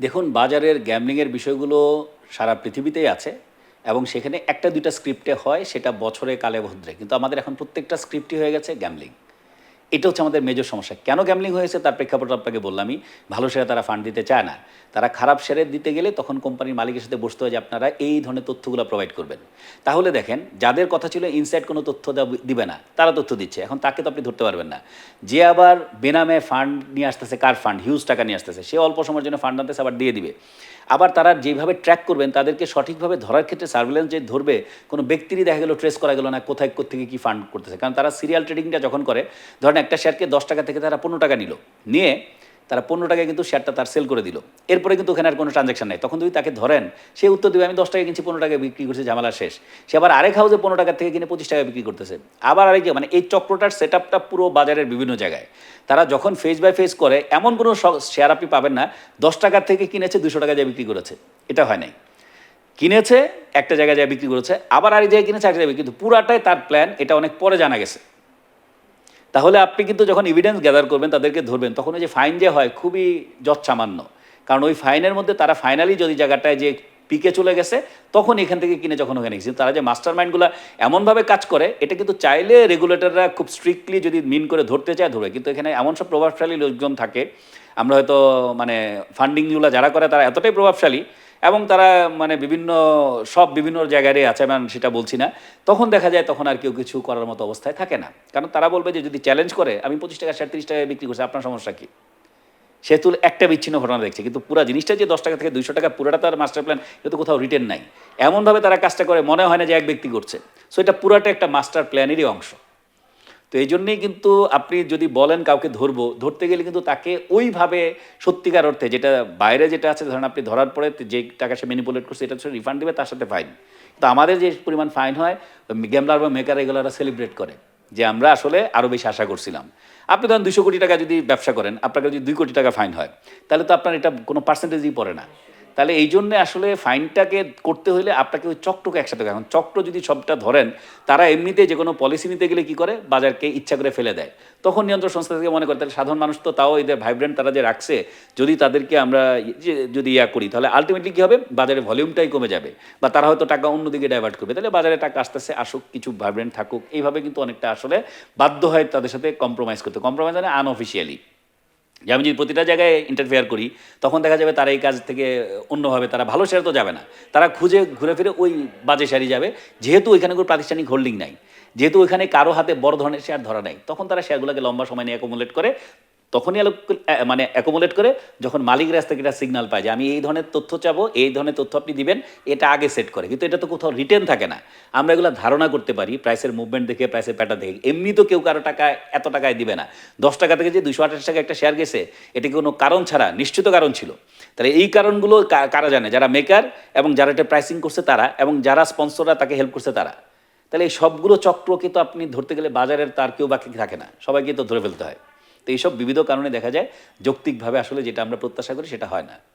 দেখুন, বাজারের গ্যামলিংয়ের বিষয়গুলো সারা পৃথিবীতেই আছে এবং সেখানে একটা দুইটা স্ক্রিপ্টে হয়, সেটা বছরে কালে ভদ্রে কিন্তু আমাদের এখন প্রত্যেকটা স্ক্রিপ্টই হয়ে গেছে গ্যামলিং। এটা হচ্ছে আমাদের মেজর সমস্যা। কেন গ্যামলিং হয়েছে? তার প্রেক্ষাপট আপনাকে বললামই, ভালো শেয়ারে তারা ফান্ড দিতে চায় না। তারা খারাপ শেয়ারে দিতে গেলে তখন কোম্পানির মালিকের সাথে বসতে হয় যে আপনারা এই ধরনের তথ্যগুলো প্রোভাইড করবেন। তাহলে দেখেন, যাদের কথা ছিল ইনসাইড কোনো তথ্য দিবে না, তারা তথ্য দিচ্ছে। এখন তাকে তো আপনি ধরতে পারবেন না। যে আবার বেনামে ফান্ড নিয়ে আসতেছে, কার ফান্ড হিউজ টাকা নিয়ে আসতেছে। সে অল্প সময়ের জন্য ফান্ড আনতেছে, আবার দিয়ে দিবে। আবার তারা যেভাবে ট্র্যাক করবেন, তাদেরকে সঠিকভাবে ধরার ক্ষেত্রে সার্ভেলেন্স যে ধরবে, কোনো ব্যক্তিরই দেখা গেলো ট্রেস করা গেলো না কোথায় থেকে কী ফান্ড করতেছে। কারণ তারা সিরিয়াল ট্রেডিংটা যখন করে ধরেন একটা শেয়ারকে দশ টাকা থেকে তারা পনেরো টাকা নিল। নিয়ে তারা পনেরো টাকায় কিন্তু শেয়ারটা তার সেল করে দিল। এরপরে কিন্তু ওখানে আর কোনো ট্রানজাকশন নেই। তখন যদি তাকে ধরেন, সে উত্তর দেবে, আমি দশ টাকা কিনছি, পনেরো টাকায় বিক্রি করছে, ঝামেলা শেষ। সে আবার আরেক হাউসে পনেরো টাকা থেকে কিনে পঁচিশ টাকায় বিক্রি করতেছে। আবার আরেক মানে এই চক্রটার সেট আপটা পুরো বাজারের বিভিন্ন জায়গায়। তারা যখন ফেস বাই ফেস করে, এমন কোনো শেয়ার আপনি পাবেন না, দশ টাকার থেকে কিনেছে দুশো টাকা যায় বিক্রি করেছে। এটা হয় নাই। কিনেছে, একটা জায়গায় যায় বিক্রি করেছে, আবার আরেক জায়গায় কিনেছে একটা জায়গায় কিন্তু পুরাটাই তার প্ল্যান এটা অনেক পরে জানা গেছে। তাহলে আপনি কিন্তু যখন এভিডেন্স গ্যাদার করবেন, তাদেরকে ধরবেন, তখন ওই যে ফাইন যে হয় খুবই যৎসামান্য। কারণ ওই ফাইনের মধ্যে তারা ফাইনালি যদি জায়গাটায় যে পিকে চলে গেছে, তখন এখান থেকে কিনে যখন ওখানে গেছে। তারা যে মাস্টার মাইন্ডগুলো এমনভাবে কাজ করে, এটা কিন্তু চাইলে রেগুলেটররা খুব স্ট্রিক্টলি যদি মিন করে ধরতে চায়, ধরবে। কিন্তু এখানে এমন সব প্রভাবশালী লোকজন থাকে, আমরা হয়তো মানে ফান্ডিংগুলো যারা করে, তারা এতটাই প্রভাবশালী এবং তারা মানে বিভিন্ন, সব বিভিন্ন জায়গায় আছে আমি সেটা বলছি না। তখন দেখা যায় তখন আর কেউ কিছু করার মতো অবস্থায় থাকে না। কারণ তারা বলবে যে যদি চ্যালেঞ্জ করে, আমি পঁচিশ টাকা তিরিশ টাকায় বিক্রি করছি, আপনার সমস্যা কী? সেহেতু একটা বিচ্ছিন্ন ঘটনা দেখছে। কিন্তু পুরো জিনিসটা যে দশ টাকা থেকে দুইশো টাকা, পুরোটা তার মাস্টার প্ল্যান কিন্তু কোথাও রিটেন নাই। এমনভাবে তারা কাজটা করে, মনে হয় না যে এক ব্যক্তি করছে। সো এটা পুরাটা একটা মাস্টার প্ল্যানেরই অংশ। তো এই জন্যেই কিন্তু আপনি যদি বলেন কাউকে ধরবো, ধরতে গেলে কিন্তু তাকে ওইভাবে সত্যিকার অর্থে যেটা বাইরে যেটা আছে, ধরেন আপনি ধরার পরে যে টাকা সে ম্যানিপুলেট করছে, এটা হচ্ছে রিফান্ড দেবে, তার সাথে ফাইন তো আমাদের যে পরিমাণ ফাইন হয় গ্যামলার বা মেকার এগুলোরা সেলিব্রেট করে যে আমরা আসলে আরও বেশি আশা করছিলাম। আপনি ধরেন দুশো কোটি টাকা যদি ব্যবসা করেন আপনাকে যদি দুই কোটি টাকা ফাইন হয়, তাহলে তো আপনার এটা কোনো পার্সেন্টেজই পড়ে না। তাহলে এই জন্য আসলে ফাইনটাকে করতে হলে আপনাকে ওই চক্রকে একসাথে এখন চক্র যদি সবটা ধরেন, তারা এমনিতে যে কোনো পলিসি নিতে গেলে কি করে? বাজারকে ইচ্ছা করে ফেলে দেয়। তখন নিয়ন্ত্রণ সংস্থা থেকে মনে করে, তাহলে সাধারণ মানুষ তো তাও এদের ভাইব্রেন্ট তারা যে রাখছে, যদি তাদেরকে আমরা যদি ইয়া করি, তাহলে আলটিমেটলি কী হবে? বাজারে ভলিউমটাই কমে যাবে। বা তারা হয়তো টাকা অন্যদিকে ডাইভার্ট করবে। তাহলে বাজারে টাকা আস্তে আস্তে আসুক, কিছু ভাইব্রেন্ট থাকুক। এইভাবে কিন্তু অনেকটা আসলে বাধ্য হয় তাদের সাথে কম্প্রোমাইজ করতে কম্প্রোমাইজ মানে আনঅফিসিয়ালি যে আমি যদি প্রতিটা জায়গায় ইন্টারফেয়ার করি, তখন দেখা যাবে তারা এই কাজ থেকে অন্যভাবে, তারা ভালো শেয়ার তো যাবে না। তারা খুঁজে ঘুরে ফিরে ওই বাজে সারি যাবে। যেহেতু ওইখানে কোনো প্রাতিষ্ঠানিক হোল্ডিং নাই, যেহেতু ওইখানে কারও হাতে বড় ধরনের শেয়ার ধরা নাই, তখন তারা শেয়ারগুলোকে লম্বা সময় নিয়ে অ্যাকোমোলেট করে তখনই মানে অ্যাকোমোলেট করে যখন মালিক রাস্তা থেকে একটা সিগনাল পায় যে আমি এই ধরনের তথ্য চাবো, এই ধরনের তথ্য আপনি দিবেন, এটা আগে সেট করে। কিন্তু এটা তো কোথাও রিটেন থাকে না। আমরা এগুলো ধারণা করতে পারি প্রাইসের মুভমেন্ট দেখে প্রাইসের প্যাটার্ন দেখে। এমনি তো কেউ কারও টাকা এত টাকায় দিবে না। দশ টাকা থেকে যে দুশো আঠাশ টাকা একটা শেয়ার গেছে, এটি কোনো কারণ ছাড়া, নিশ্চিত কারণ ছিল। তাহলে এই কারণগুলো কারা জানে? যারা মেকার এবং যারা এটা প্রাইসিং করছে তারা এবং যারা স্পন্সররা তাকে হেল্প করছে তারা। তাহলে এই সবগুলো চক্রকে তো আপনি ধরতে গেলে বাজারের তার কেউ বাকি থাকে না। সবাইকে তো ধরে ফেলতে হয়। তো এইসব বিবিধ কারণে দেখা যায় যৌক্তিকভাবে আসলে যেটা আমরা প্রত্যাশা করি সেটা হয় না।